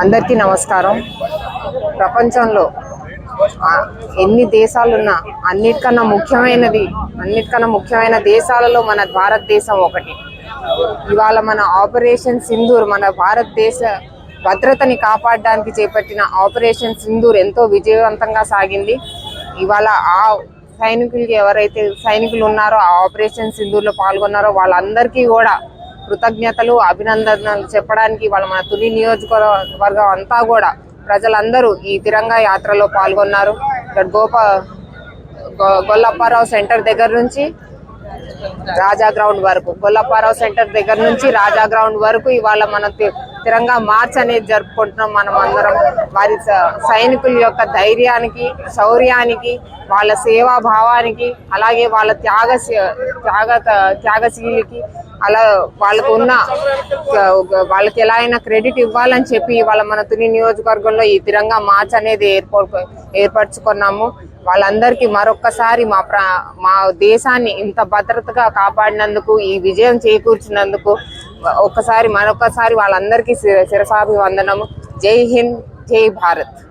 అందరికీ నమస్కారం. ప్రపంచంలో ఎన్ని దేశాలున్నా అన్నిటికన్నా ముఖ్యమైనది అన్నిటికన్నా ముఖ్యమైన దేశాలలో మన భారతదేశం ఒకటి. ఇవాళ మన ఆపరేషన్ సింధూర్ మన భారతదేశ భద్రతని కాపాడడానికి చేపట్టిన ఆపరేషన్ సింధూర్ ఎంతో విజయవంతంగా సాగింది. ఇవాళ ఆ సైనికులకి ఎవరైతే సైనికులు ఉన్నారో ఆ ఆపరేషన్ సింధూర్లో పాల్గొన్నారో వాళ్ళందరికీ కూడా కృతజ్ఞతలు అభినందనలు చెప్పడానికి వాళ్ళ మన తుని నియోజకవర్గం అంతా కూడా ప్రజలందరూ ఈ తిరంగా యాత్రలో పాల్గొన్నారు. ఇక్కడ గోప గొల్లప్పారావు సెంటర్ దగ్గర నుంచి రాజా గ్రౌండ్ వరకు గొల్లప్పారావు సెంటర్ దగ్గర నుంచి రాజా గ్రౌండ్ వరకు ఇవాళ మన తిరంగా మార్చ్ అనేది జరుపుకుంటున్నాం మనం అందరం. వారి సైనికుల యొక్క ధైర్యానికి శౌర్యానికి వాళ్ళ సేవా భావానికి అలాగే వాళ్ళ త్యాగ త్యాగ త్యాగశీలికి అలా వాళ్ళకు ఉన్న వాళ్ళకి ఎలా అయినా క్రెడిట్ ఇవ్వాలని చెప్పి వాళ్ళ మన తుని నియోజకవర్గంలో ఈ తిరంగా మార్చ్ అనేది ఏర్పడు ఏర్పరచుకున్నాము. వాళ్ళందరికీ మరొక్కసారి మా ప్రా మా దేశాన్ని ఇంత భద్రతగా కాపాడినందుకు ఈ విజయం చేకూర్చినందుకు ఒక్కసారి మరొకసారి వాళ్ళందరికీ శిరసాభి శిరసాభివందనము. జై హింద్ జై భారత్.